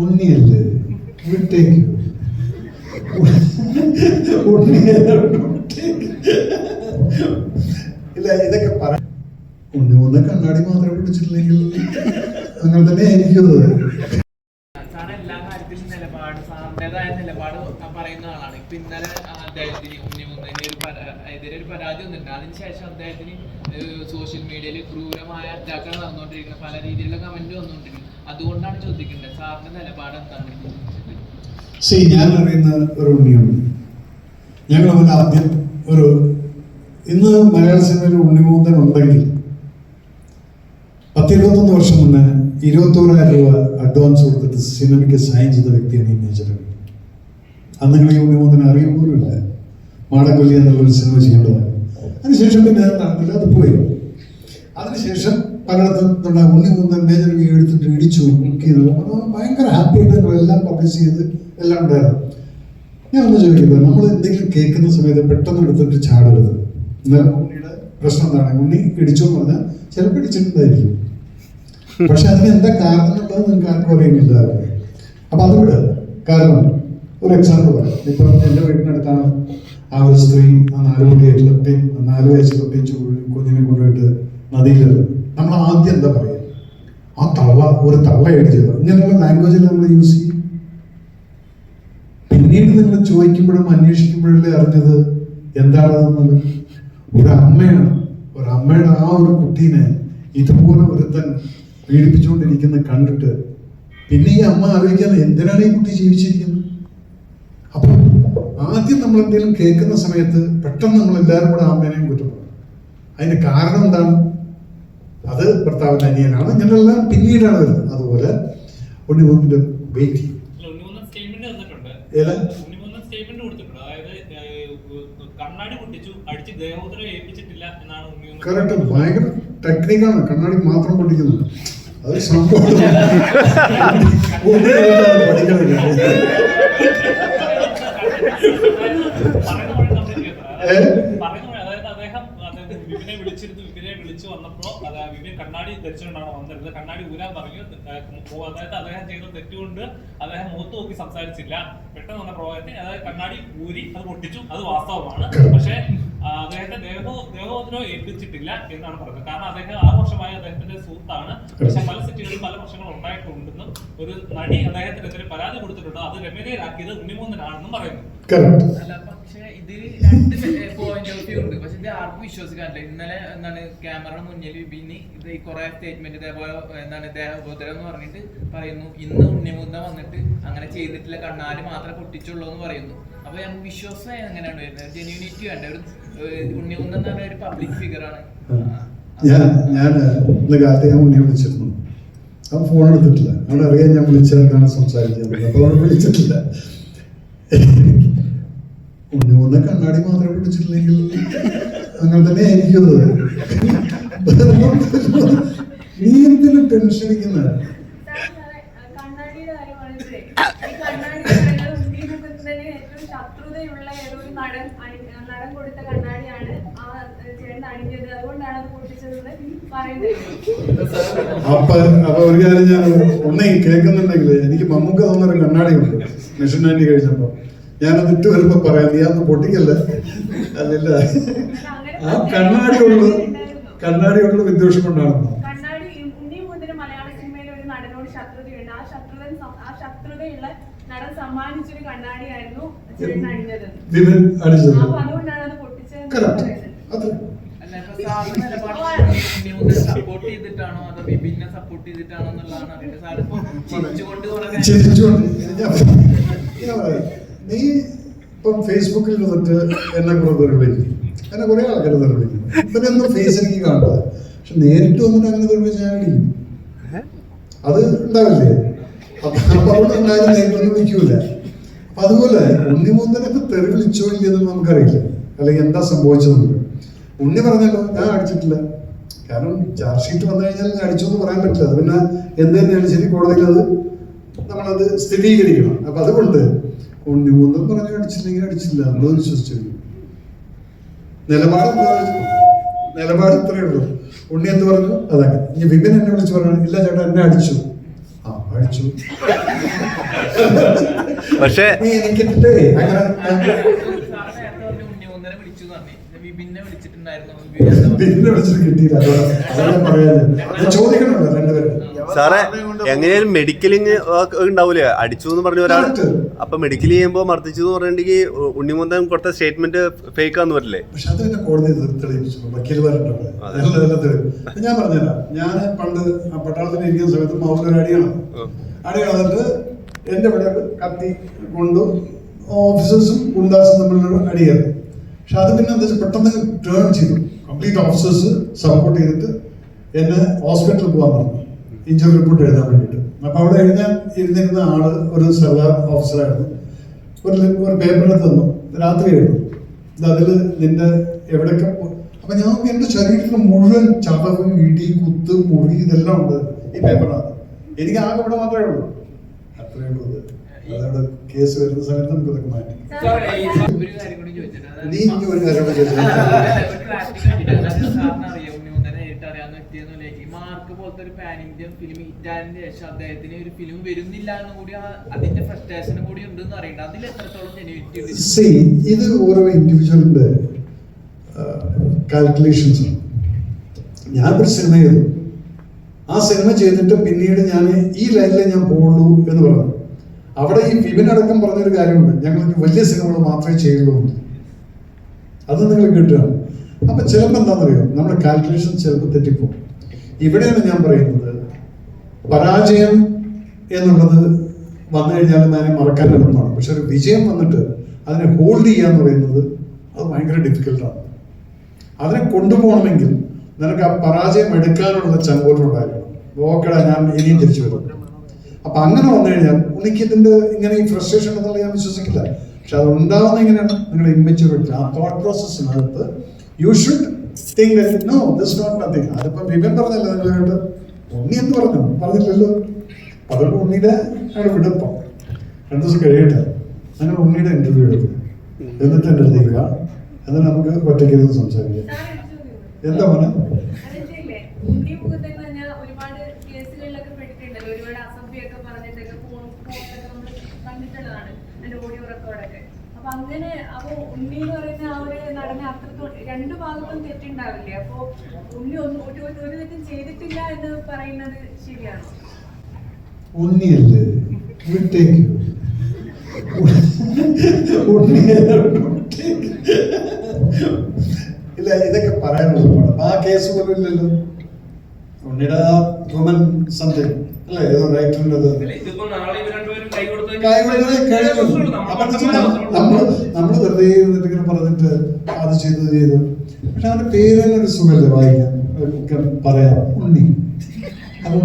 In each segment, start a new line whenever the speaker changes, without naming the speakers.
ഉണ്ണിയല്ലേ? വിട്ടേക്ക്. ഇല്ല ഇതൊക്കെ പറ ഉണ്ണി ഒന്ന് കണ്ണാടി മാത്രം പിടിച്ചിട്ടില്ലെങ്കിൽ അങ്ങനെ തന്നെ ആയിരിക്കും
നിലപാട് നിലപാട് പറയുന്ന ആളാണ്. ഇപ്പൊ ഇന്നലെ അദ്ദേഹത്തിന് ഉണ്ണി എതിരെ ഒരു പരാതി വന്നിട്ടുണ്ട്. അതിനുശേഷം അദ്ദേഹത്തിന് സോഷ്യൽ മീഡിയയിൽ ക്രൂരമായ അറ്റാക്കുകൾ നടന്നുകൊണ്ടിരിക്കുന്നത് പല രീതിയിലുള്ള കമന്റ് വന്നുകൊണ്ടിരിക്കുന്നത് അതുകൊണ്ടാണ് ചോദിക്കേണ്ടത്. സാറിന്റെ നിലപാട് എന്താണ്?
ഞാൻ അറിയുന്ന ഒരു ഉണ്ണിയുണ്ട് ഞങ്ങൾ അവൻ ആദ്യം ഒരു ഇന്ന് മലയാള സിനിമയിൽ ഉണ്ണിമൂന്തൻ ഉണ്ടെങ്കിൽ പത്തിരുപത്തൊന്ന് വർഷം മുന്നേ ഇരുപത്തോരായിരം രൂപ അഡ്വാൻസ് കൊടുത്തിട്ട് സിനിമയ്ക്ക് സൈൻ ചെയ്ത വ്യക്തിയാണ് ഈ മേജർ. അന്ന് നിങ്ങൾ ഈ ഉണ്ണിമൂന്തനെ അറിയ പോലുമില്ല മാടക്കൊല്ലി എന്നുള്ളൊരു സിനിമ ചെയ്യേണ്ടതാണ്. അതിനുശേഷം പിന്നെ അത് നടന്നില്ല അത് പോയി. അതിനുശേഷം പലയിടത്തും നമ്മുടെ ഉണ്ണിമൂന്തൻ മേജർ വ്യൂ എടുത്തിട്ട് ഇടിച്ചു ബുക്ക് ചെയ്തു. അപ്പോൾ ഭയങ്കര ഹാപ്പി ആയിട്ട് എല്ലാം പബ്ലിഷ് ചെയ്ത് എല്ലാം ഉണ്ടായിരുന്നു. ഞാൻ ഒന്ന് ചോദിക്കുന്നത് നമ്മൾ എന്തെങ്കിലും കേൾക്കുന്ന സമയത്ത് പെട്ടെന്ന് എടുത്തിട്ട് ചാടരുത്. എന്നാലും ഉണ്ണിയുടെ പ്രശ്നം എന്താണ്? ഉണ്ണി ഇടിച്ചു എന്ന് പറഞ്ഞാൽ ചിലപ്പോൾ ഇടിച്ചിട്ടുണ്ടായിരിക്കും. പക്ഷെ അതിന് എന്താ കാരണം എന്നുള്ളത് നിങ്ങൾക്ക് ആർക്കും അറിയുന്നില്ല. അപ്പൊ അതുകൊണ്ട് കാരണം ഒരു എക്സാമ്പിൾ പറയാം ഇപ്പം എന്റെ വീട്ടിനടുത്താണ് ആ ഒരു സ്ത്രീ ആ നാല് കുട്ടിയായിട്ട് തൊട്ടിയും നാല് വയസ്സ് തൊട്ടിച്ച് കുഞ്ഞിനെ കൊണ്ടുപോയിട്ട് നദിയിൽ നമ്മൾ ആദ്യം എന്താ പറയുക ആ തള്ള ഒരു തള്ളയായിട്ട് ചെയ്തത്. ഇങ്ങനെയുള്ള ലാംഗ്വേജിൽ നമ്മൾ യൂസ് ചെയ്യും. പിന്നീട് നിങ്ങൾ ചോദിക്കുമ്പോഴും അന്വേഷിക്കുമ്പോഴല്ലേ അറിഞ്ഞത് എന്താണെന്നുള്ളത്? ഒരു അമ്മയാണ് ഒരു ആ ഒരു കുട്ടീനെ ഇതുപോലെ ഒരുത്തൻ പീഡിപ്പിച്ചുകൊണ്ടിരിക്കുന്ന കണ്ടിട്ട് പിന്നെ ഈ അമ്മ ആലോചിക്കാൻ എന്തിനാണ് ഈ കുട്ടി ജീവിച്ചിരിക്കുന്നത്? അപ്പൊ ആദ്യം നമ്മൾ എന്തെങ്കിലും കേൾക്കുന്ന സമയത്ത് പെട്ടെന്ന് നമ്മൾ എല്ലാവരും കൂടെ അമ്മേനെയും കുറ്റപ്പെടും അതിന്റെ കാരണം എന്താണ്? അത് ഭർത്താവിന്റെ അനിയനാണ്. ഞങ്ങളെല്ലാം പിന്നീടാണ് വരുന്നത്. അതുപോലെ ഉണ്ണിമുഖിന്റെ വെയിറ്റ് കറക്റ്റ് ഭയങ്കര ടെക്നിക്കാണ് കണ്ണാടി മാത്രം പൊട്ടിക്കുന്നത് അത് സംഭവം പഠിക്കണില്ല
വിളിച്ചിരുന്നു വിപിനെ വിളിച്ചു വന്നപ്പോ വിപിൻ കണ്ണാടി ധരിച്ചുകൊണ്ടാണ് വന്നിരുന്നത് കണ്ണാടി ഊരാൻ പറഞ്ഞു അതായത് അദ്ദേഹം ചെയ്ത തെറ്റുകൊണ്ട് അദ്ദേഹം മുഖത്ത് നോക്കി സംസാരിച്ചില്ല പെട്ടെന്ന് വന്ന പ്രഭാതത്തിൽ അതായത് കണ്ണാടി ഊരി അത് പൊട്ടിച്ചു അത് വാസ്തവമാണ്. പക്ഷേ അദ്ദേഹത്തെ ദേഹോ ദേഹോദരവും ഏൽപ്പിച്ചിട്ടില്ല എന്നാണ് പറയുന്നത് കാരണം അദ്ദേഹം ആറ് വർഷമായി അദ്ദേഹത്തിന്റെ സുഹൃത്താണ്. പക്ഷെ പല സിറ്റികളിൽ പല പ്രശ്നങ്ങൾ ഉണ്ടായിട്ടുണ്ടെന്നും ഒരു നടി അദ്ദേഹത്തിനെതിരെ പരാതി കൊടുത്തിട്ടുണ്ട്. അത് രമ്യതയിലാക്കിയത് ഉണ്ണിമൂന്നനാണെന്നും പറയുന്നു.
അല്ല പക്ഷെ ഇതിൽ രണ്ട് പോയിന്റ് ഓഫ് വ്യൂ ഉണ്ട്. പക്ഷെ ഇത് ആർക്കും വിശ്വസിക്കാറില്ല ഇന്നലെ എന്താണ് ക്യാമറയുടെ മുന്നിൽ പിന്നെ ഇത് ഈ കുറെ സ്റ്റേറ്റ്മെന്റ് ഇതേപോലെ എന്താണ് ദേഹോപദ്രം എന്ന് പറഞ്ഞിട്ട് പറയുന്നു. ഇന്ന് ഉണ്ണിമുന്ന വന്നിട്ട് അങ്ങനെ ചെയ്തിട്ടില്ല. കണ്ണാൽ മാത്രമേ പൊട്ടിച്ചുള്ളൂ എന്ന് പറയുന്നു. അപ്പൊ നമുക്ക് വിശ്വാസം എങ്ങനെയാണ് വരുന്നത്. ജെന്യൂനിറ്റി വേണ്ട? ഒരു ഉണ്ണികുന്ദൻ എന്ന് പറഞ്ഞ ഒരു പബ്ലിക് ഫിഗർ ആണ്.
ഞാൻ ഞാൻ ഇന്ന് കാലത്ത് ഞാൻ മുന്നേ വിളിച്ചിരുന്നു. അവൻ ഫോൺ എടുത്തിട്ടില്ല. അവൻ അറിയാൻ ഞാൻ വിളിച്ചതാണ് സംസാരിക്കുന്നത് അപ്പോൾ അവൻ വിളിച്ചിട്ടില്ല. ഉണ്ണി ഒന്ന് കണ്ണാടി മാത്രം വിളിച്ചിട്ടില്ലെങ്കിൽ അങ്ങനെ തന്നെ അത്. നീ എന്തിനു ടെൻഷൻ അടിക്കുന്നത്
കണ്ണാടിയുടെ കാര്യം പറയുമ്പോഴേ ഈ കണ്ണാടി പറയുന്നത് ഉണ്ണിമുഖത്തിന് ഏറ്റവും ശത്രുതയുള്ള ഏതോ ഒരു നടൻ നടൻ കൊടുത്ത കണ്ണാടിയാണ് ആ ചേട്ടൻ അണിഞ്ഞത് അതുകൊണ്ടാണ് അത് പൊട്ടിച്ചതെന്ന് പറയുന്നത്.
അപ്പൊ അപ്പൊ ഒരു കാര്യം ഞാൻ ഒന്നേ കേൾക്കുന്നുണ്ടെങ്കിൽ എനിക്ക് മമ്മൂക്ക തോന്നൊരു കണ്ണാടി ഉണ്ട്. മെഷീൻ കഴിച്ചപ്പോ. ഞാനത് ഇട്ട് വരുമ്പോ പറയാം നീ അന്ന് പൊട്ടിക്കല്ല. അല്ലല്ല ആ കണ്ണാടി ഉള്ളു വിദ്വേഷം കൊണ്ടാണെന്നോ
കണ്ണാടി ഉള്ളു വിദ്വേഷം ആ ശത്രുതയുള്ള നടൻ സമ്മാനിച്ചൊരു കണ്ണാടിയായിരുന്നു ചേട്ടൻ അണിഞ്ഞത് അത് പൊട്ടിച്ചതെന്ന്
കറക്റ്റ് അത്ര. നീ ഇപ്പം ഫേസ്ബുക്കിൽ വന്നിട്ട് എന്നെ കുറെ പേര് വിളിക്കും. എന്നെ കുറെ ആൾക്കാർ പേര് വിളിക്കും. പിന്നെ ഒന്നും ഫേസ് എനിക്ക് കാണുന്നത്. പക്ഷെ നേരിട്ട് വന്നിട്ട് അങ്ങനെ തെളിവിച്ച് ഞാൻ വിളിക്കും. അത് ഉണ്ടാവില്ലേ? അപ്പൊ അവിടെ നേരിട്ടൊന്നും വിളിക്കൂല. അപ്പൊ അതുപോലെ ഉണ്ണിമൂന്നനൊക്കെ തെറി വിളിച്ചോ ഇല്ലെന്ന് നമുക്കറിയില്ല. അല്ലെങ്കിൽ എന്താ സംഭവിച്ചതെന്ന്. ഉണ്ണി പറഞ്ഞല്ലോ ഞാൻ അടിച്ചിട്ടില്ല. കാരണം ചാർജ് ഷീറ്റ് വന്നു കഴിഞ്ഞാൽ ഞാൻ അടിച്ചു എന്ന് പറയാൻ പറ്റില്ല. അത് പിന്നെ എന്ത് തന്നെയാണ് ശരി കോടതിയിൽ അത് നമ്മളത് സ്ഥിരീകരിക്കണം. അപ്പൊ അതുകൊണ്ട് ഉണ്ണിമൂന്നും പറഞ്ഞു അടിച്ചില്ലെങ്കിൽ അടിച്ചില്ല നമ്മൾ വിശ്വസിച്ചു. നിലപാട് നിലപാട് ഇത്രയേ ഉള്ളൂ. ഉണ്ണി എന്ത് പറഞ്ഞു? അതാണ് ഇനി വിപിൻ എന്നെ വിളിച്ച് പറഞ്ഞു ഇല്ല ചേട്ടാ എന്നെ അടിച്ചു. അടിച്ചു
പക്ഷേ
നീ എനിക്കിട്ടേ അങ്ങനെ
വിളിച്ചിട്ടുണ്ടായിരുന്നു
വിളിച്ചിട്ട് കിട്ടിയില്ല. അതോ അതെല്ലാം പറയാല്ലേ ഞാൻ ചോദിക്കണമല്ലോ രണ്ടുപേരും.
സാറേ എങ്ങനെയാലും മെഡിക്കലിങ് ഉണ്ടാവൂലേ? അടിച്ചു എന്ന് പറഞ്ഞ ഒരാൾ അപ്പൊ മെഡിക്കൽ ചെയ്യുമ്പോൾ മർദ്ദിച്ചു എന്ന് പറഞ്ഞിട്ടുണ്ടെങ്കിൽ ഉണ്ണിമുന്തൻ കൊടുത്ത സ്റ്റേറ്റ്മെന്റ് ഫേക്ക് ആന്ന് പറ്റില്ലേ
പക്ഷെ അത് പിന്നെ കോടതി തെളി- തെളിയിച്ചു വക്കീൽമാരുണ്ടവിടെ
അതെ.
അതെല്ലാം അതെല്ലാം തെളിയും ഞാൻ പറഞ്ഞുതരാം. ഞാൻ പണ്ട് ആ പട്ടാളത്തിൽ ഇരിക്കുന്ന സമയത്ത് മൗലൊരു അടിയാണ്. അടി കളഞ്ഞിട്ട് എന്റെ ഇവിടെ കത്തി കൊണ്ടും ഓഫീസേഴ്സും ഗുണ്ടാസും തമ്മിലൊരു അടിയായിരുന്നു പക്ഷെ അത് പിന്നെ എന്താ പെട്ടെന്ന് ടേൺ ചെയ്തു. കംപ്ലീറ്റ് ഓഫീസേഴ്സ് സപ്പോർട്ട് ചെയ്തിട്ട് എന്നെ ഹോസ്പിറ്റലിൽ പോകാൻ പറഞ്ഞു. ഇഞ്ചുറി റിപ്പോർട്ട് എഴുതാൻ വേണ്ടിയിട്ട്. അപ്പോൾ അവിടെ എഴുതാൻ ഇരുന്നിരുന്ന ആൾ ഒരു സർക്കാർ ഓഫീസറായിരുന്നു ഒരു ഒരു പേപ്പറിൽ തന്നു. രാത്രി എഴുതും ഇത് അതിൽ നിന്റെ എവിടെയൊക്കെ അപ്പം ഞാൻ എന്റെ എന്റെ ശരീരത്തിൽ മുഴുവൻ ചതവ് ഇടി കുത്ത് മുറി ഇതെല്ലാം ഉണ്ട് ഈ പേപ്പറിനകത്ത് എനിക്ക് ആകെ ഇവിടെ മാത്രമേ ഉള്ളൂ. അത്രേ ഉള്ളൂ. അതവിടെ കേസ് വരുന്ന സമയത്ത് നമുക്ക് ഇതൊക്കെ മാറ്റി.
ഈ ഒരു കാര്യം കൂടി ചോദിച്ചിട്ട്
നീ ഇനി ഒരു കാര്യം കൂടി ചോദിച്ചോ.
ഒരു clarity വേണ്ടിയിട്ട് അതായത് സാറിന് അറിയാം ഉണ്ണിമുന്തനെ നേരിട്ട് അറിയാവുന്ന വ്യക്തിയെന്നുള്ള ഈ മാർക്ക് പോലത്തെ ഒരു പാൻ ഇന്ത്യൻ ഫിലിം ഹിറ്റായതിനു ശേഷം അദ്ദേഹത്തിന് ഒരു ഫിലിം വരുന്നില്ല എന്ന് കൂടി അതിന്റെ ഫ്രസ്ട്രേഷനും കൂടി ഉണ്ടെന്ന് അറിയണ്ട. അതിൽ എത്രത്തോളം ജെനുവിറ്റി
ഇത് ഓരോ ഇൻഡിവിജ്വലിന്റെ കാൽക്കുലേഷൻസ് ഞാൻ ഒരു സിനിമ ചെയ്തു. ആ സിനിമ ചെയ്തിട്ട് പിന്നീട് ഞാൻ ഈ ലൈനിലെ ഞാൻ പോകുള്ളൂ എന്ന് പറഞ്ഞു. അവിടെ ഈ വിപിൻ പറഞ്ഞൊരു കാര്യമുണ്ട്. ഞങ്ങൾ വലിയ സിനിമകൾ മാത്രമേ ചെയ്യുള്ളൂ എന്ന്. അത് നിങ്ങൾ കേട്ടുകയാണ് അപ്പൊ ചിലപ്പോൾ എന്താണെന്നറിയോ? നമ്മുടെ കാൽക്കുലേഷൻ ചിലപ്പോൾ തെറ്റിപ്പോകും. ഇവിടെയാണ് ഞാൻ പറയുന്നത്. പരാജയം എന്നുള്ളത് വന്നു കഴിഞ്ഞാൽ അതിനെ മറക്കാൻ എളുപ്പമാണ് പക്ഷെ ഒരു വിജയം വന്നിട്ട് അതിനെ ഹോൾഡ് ചെയ്യുക എന്ന് പറയുന്നത് അത് ഭയങ്കര ഡിഫിക്കൽട്ടാണ് അതിനെ കൊണ്ടുപോകണമെങ്കിൽ നിനക്ക് ആ പരാജയം എടുക്കാനുള്ള ചങ്കോട്ടുണ്ടായിരിക്കണം ഓക്കേ ഞാൻ ഇനിയും തിരിച്ചു വരും. അപ്പൊ അങ്ങനെ വന്നു കഴിഞ്ഞാൽ എനിക്ക് ഇതിന്റെ ഇങ്ങനെ ഈ ഫ്രസ്ട്രേഷൻ ഉണ്ടെന്നുള്ള ഞാൻ വിശ്വസിക്കില്ല. പക്ഷെ അത് ഉണ്ടാവുന്ന എങ്ങനെയാണ്? നിങ്ങളുടെ ഇമ്മച്ചുറിറ്റി ആ thought പ്രോസസ്സിനകത്ത് you should think no this not nothing അതിപ്പോ വിപിൻ പറഞ്ഞല്ലോ നിങ്ങൾ കേട്ട് ഉണ്ണി എന്ന് പറഞ്ഞു. പറഞ്ഞില്ലല്ലോ. അതുകൊണ്ട് ഉണ്ണിയുടെ അവിടെ വിടപ്പം. രണ്ടു ദിവസം കഴിയട്ടെ. അങ്ങനെ ഉണ്ണിയുടെ ഇന്റർവ്യൂ എടുക്കും. എന്നിട്ട് എന്റെ വാ എന്നിട്ട് നമുക്ക് ഒറ്റയ്ക്ക് ഇരുന്ന് സംസാരിക്കാം. എന്താ മോനെ?
ഒരുപാട് അസഭ്യമൊക്കെ പറഞ്ഞിട്ടൊക്കെ ഫോൺ ഫോണിലൊക്കെ നമ്മൾ കണ്ടിട്ടുള്ളതാണ്. അതിന്റെ ഓഡിയോ റെക്കോർഡൊക്കെ അപ്പൊ അങ്ങനെ അപ്പൊ ഉണ്ണി എന്ന് പറയുന്ന ആ ഒരു നടനെ അത്രത്തോളം രണ്ടു ഭാഗത്തും തെറ്റുണ്ടാവില്ലേ? അപ്പൊ ഉണ്ണി ഒന്നും ഒരു ഒരു- തെറ്റും ചെയ്തിട്ടില്ല എന്ന് പറയുന്നത് ശരിയാണ്.
ഇല്ല ഇതൊക്കെ പറയാനുള്ള ആ കേസ് പോലും ഇല്ലല്ലോ. ഉണ്ണിയുടെ ആ വുമൻ സംതിങ് അല്ലേ? ഏതോ നമ്മൾ നമ്മൾ വെറുതെ ഇരുന്നിട്ട് ഇങ്ങനെ പറഞ്ഞിട്ട് അത് ചെയ്തു ചെയ്തു പക്ഷെ അവന്റെ പേര് തന്നെ ഒരു സുഖമല്ലേ വായിക്കാൻ. പറയാം. ഉണ്ണി. അത്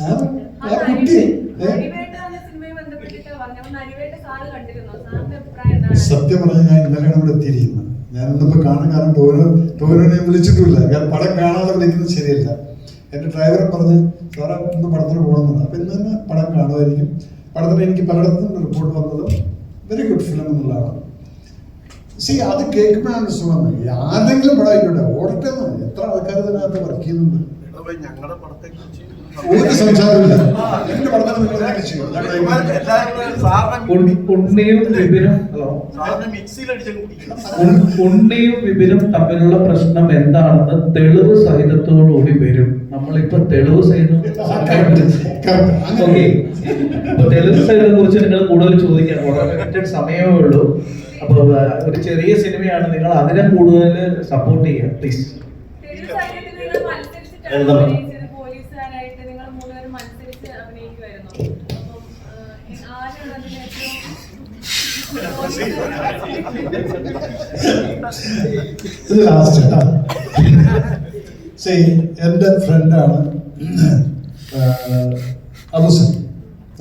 ആ? ആ കുട്ടി. സത്യം പറഞ്ഞാൽ ഞാൻ ഇന്നലെയാണ് ഇവിടെ എത്തിയിരിക്കുന്നത്. ഞാൻ ഇന്നിപ്പോ കാണാൻ കാരണം ടോനോ ടോനോനെ വിളിച്ചിട്ടില്ല കാരണം പടം കാണാതെ വിളിക്കുന്നത് ശരിയല്ല. എന്റെ ഡ്രൈവറെ പറഞ്ഞ് സാറേ ഇന്ന് പടത്തിന് പോകണമെന്ന് അപ്പൊ ഇന്ന് തന്നെ പടം കാണുമായിരിക്കും. പടത്തിന് എനിക്ക് പലയിടത്തും റിപ്പോർട്ട് വന്നത് വെരി ഗുഡ് ഫിലിം എന്നുള്ളതാണ്. സി അത് കേൾക്കുമ്പോഴാണ് സുഖം. ആരെങ്കിലും പടം ആയിക്കോട്ടെ ഓടട്ടെ എന്ന് എത്ര ആൾക്കാർ ഇതിനകത്ത് വർക്ക് ചെയ്യുന്നുണ്ട്?
ഞങ്ങളുടെ പടത്തെ
ഒരു സംസാരമില്ല എന്റെ ചെയ്യും
ഉണ്ണിയും വിപിനും തമ്മിലുള്ള പ്രശ്നം എന്താണെന്ന് തെളിവ് സഹിതത്തോടുകൂടി വരും നമ്മളിപ്പോ തെളിവ് സഹിതം
correct,
സൈഡിനെ കുറിച്ച് നിങ്ങൾ കൂടുതൽ ചോദിക്കാൻ വളരെ ലിമിറ്റഡ് സമയമേ ഉള്ളൂ. അപ്പൊ ഒരു ചെറിയ സിനിമയാണ്. നിങ്ങൾ അതിനെ കൂടുതൽ സപ്പോർട്ട് ചെയ്യുക പ്ലീസ്
എന്റെ
ഇത് ലാസ്റ്റ് ഫ്രണ്ടാണ് അബുസൻ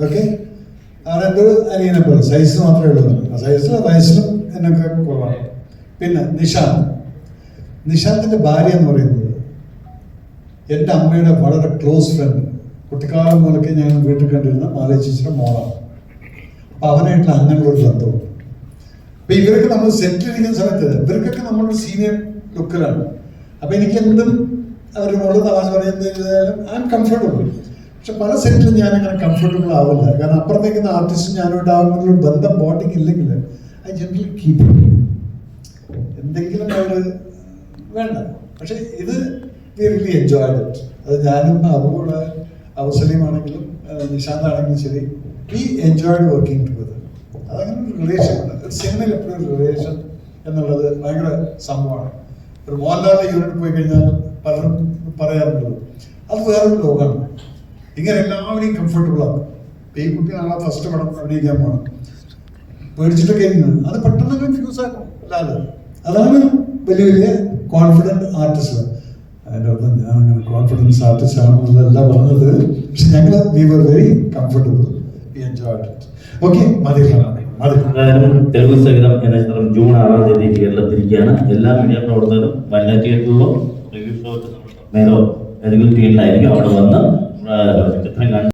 ഓക്കെ? അവനെന്റെ അനിയനെ പോലെ സൈസ് മാത്രമേ ഉള്ളൂ ആ സൈസിലും വയസ്സിലും എന്നൊക്കെ കുറവാണ്. പിന്നെ നിഷാന്ത് നിഷാന്തിന്റെ ഭാര്യ എന്ന് പറയുന്നത് എന്റെ അമ്മയുടെ വളരെ ക്ലോസ് ഫ്രണ്ട് കുട്ടിക്കാലം മുതലൊക്കെ ഞാൻ വീട്ടിൽ കണ്ടിരുന്ന മാലയ ചേച്ചിയുടെ മോളാണ്. അപ്പൊ അവനായിട്ടുള്ള അങ്ങനെയുള്ള ഒരു ബന്ധമുണ്ട് അപ്പൊ ഇവരൊക്കെ നമ്മൾ സെറ്റിലിരിക്കുന്ന സമയത്ത് ഇവർക്കൊക്കെ നമ്മുടെ സീനിയർ ലുക്കിലാണ് അപ്പൊ എനിക്ക് എന്തും അവരുടെ മോൾ തമാശ ഐ എം കംഫർട്ടബിൾ പക്ഷെ പല സെറ്റിലും ഞാൻ അങ്ങനെ കംഫർട്ടബിൾ ആവില്ല. കാരണം അപ്പുറത്തേക്ക് ആർട്ടിസ്റ്റ് ഞാനുമായിട്ട് ആകുന്ന ബന്ധം ബോണ്ടിങ് ഇല്ലെങ്കിൽ ഐ ജനറലി കീപ്പ് എന്തെങ്കിലും അവർ വേണ്ട. പക്ഷെ ഇത് വി റിയലി എൻജോയ് ഇറ്റ് അത് ഞാനും അതുകൂടെ അവസരമാണെങ്കിലും നിശാന്ത് ആണെങ്കിലും ശരി വി എൻജോയ്ഡ് വർക്കിംഗ് ടുഗദർ അതങ്ങനെ ഒരു റിലേഷൻ ഉണ്ട്. ഒരു സിനിമയിൽ എപ്പോഴും ഒരു റിലേഷൻ എന്നുള്ളത് ഭയങ്കര സംഭവമാണ്. ഒരു മോഹൻലാലിന്റെ യൂണിറ്റ് പോയി കഴിഞ്ഞാൽ പലരും പറയാറുണ്ടല്ലോ അത് വേറൊരു ലോകമാണ് ഇങ്ങനെ എല്ലാവരെയും കംഫർട്ടബിൾ ആക്കും. ഈ നാളെ ഫസ്റ്റ് പടം അഭിനയിക്കാൻ പോകണം പേടിച്ചിട്ടൊക്കെ അത് പെട്ടെന്ന് കൺഫ്യൂസ് ആക്കും അല്ലാതെ അതാണ് വലിയ വലിയ കോൺഫിഡന്റ് ആർട്ടിസ്റ്റ് അതിന്റെ അർത്ഥം ഞാൻ അങ്ങനെ കോൺഫിഡൻസ് ആർട്ടിസ്റ്റ് ആണെന്നുള്ള പറഞ്ഞത്. പക്ഷെ ഞങ്ങൾ we were very comfortable we enjoy
Telugu സഹിതം എന്ന ചിത്രം ജൂൺ ആറാം തീയതി കേരളത്തിലിരിക്കുകയാണ് എല്ലാ മീഡിയ പ്രവർത്തകരും വല്ല തിയേറ്ററിലോ റിവ്യൂ ഷോ മേലോ ഏതെങ്കിലും തിയേറ്ററിലായിരിക്കും അവിടെ വന്ന് ആ, ചിത്രം കണ്ട്